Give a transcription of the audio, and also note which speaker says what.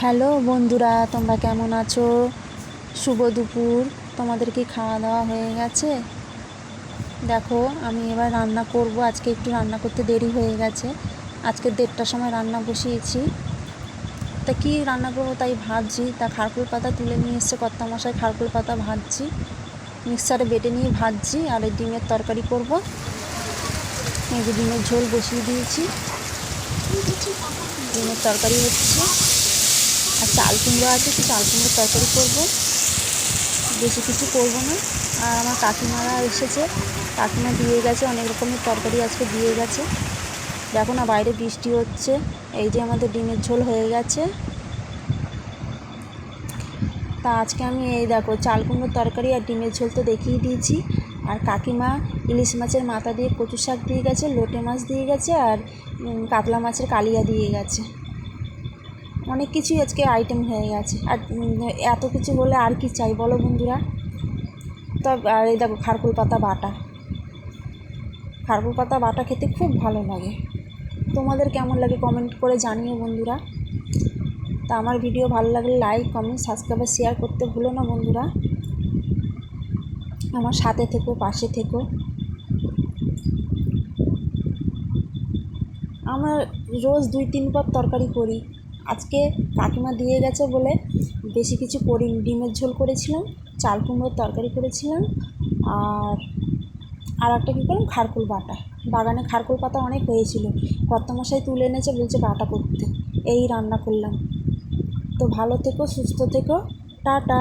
Speaker 1: Hello বন্ধুরা, তোমরা কেমন আছো? শুভ দুপুর। তোমাদের কি খাওয়া দাওয়া হয়ে গেছে? দেখো, আমি এবার রান্না করব। আজকে একটু রান্না করতে দেরি হয়ে গেছে। আজকে দেড়টার সময় রান্না বসিয়েছি। তা কী রান্না করব তাই ভাবছি। তা খারকুল পাতা তুলে নিয়ে এসছে কর্তা মশাই খারকুল পাতা ভাজছি। মিক্সারে বেটে নিয়ে ভাজছি আর এই ডিমের তরকারি করব। এই যে ডিমের ঝোল বসিয়ে দিয়েছি। ডিমের তরকারি হচ্ছে আর চাল কুমড়ো আছে, একটু চাল কুমড়োর তরকারি করব। বেশি কিছু করব না। আর আমার কাকিমারা এসেছে। কাকিমা দিয়ে গেছে, অনেক রকমের তরকারি আজকে দিয়ে গেছে। দেখো না, বাইরে বৃষ্টি হচ্ছে। এই যে আমাদের ডিমের ঝোল হয়ে গেছে। তা আজকে আমি এই দেখো, চাল কুমড়োর তরকারি আর ডিমের ঝোল তো দেখিয়ে দিয়েছি। আর কাকিমা ইলিশ মাছের মাথা দিয়ে কচু শাক দিয়ে গেছে, লোটে মাছ দিয়ে গেছে, আর কাতলা মাছের কালিয়া দিয়ে গেছে। অনেক কিছুই আজকে আইটেম হয়ে গেছে। আর এত কিছু হলে আর কি চাই বলো বন্ধুরা? তবে আর এই দেখো খারকুল পাতা বাটা। খারকুল পাতা বাটা খেতে খুব ভালো লাগে। তোমাদের কেমন লাগে কমেন্ট করে জানিও বন্ধুরা। তা আমার ভিডিও ভালো লাগলে লাইক কমেন্ট সাবস্ক্রাইব আর শেয়ার করতে ভুলো না বন্ধুরা। আমার সাথে থেকো, পাশে থেকো। আমার রোজ দুই তিন পদ তরকারি করি। আজকে কাকিমা দিয়ে গেছে বলে বেশি কিছু করিনি ডিমের ঝোল করেছিলাম, চাল কুমড়োর তরকারি করেছিলাম, আর আর একটা কী করলাম? খারকুল বাটা। বাগানে খারকুল পাতা অনেক হয়েছিল। কর্তামশাই তুলে এনেছে, বলছে বাটা করতে। এই রান্না করলাম। তো ভালো থেকো, সুস্থ থেকো। টাটা।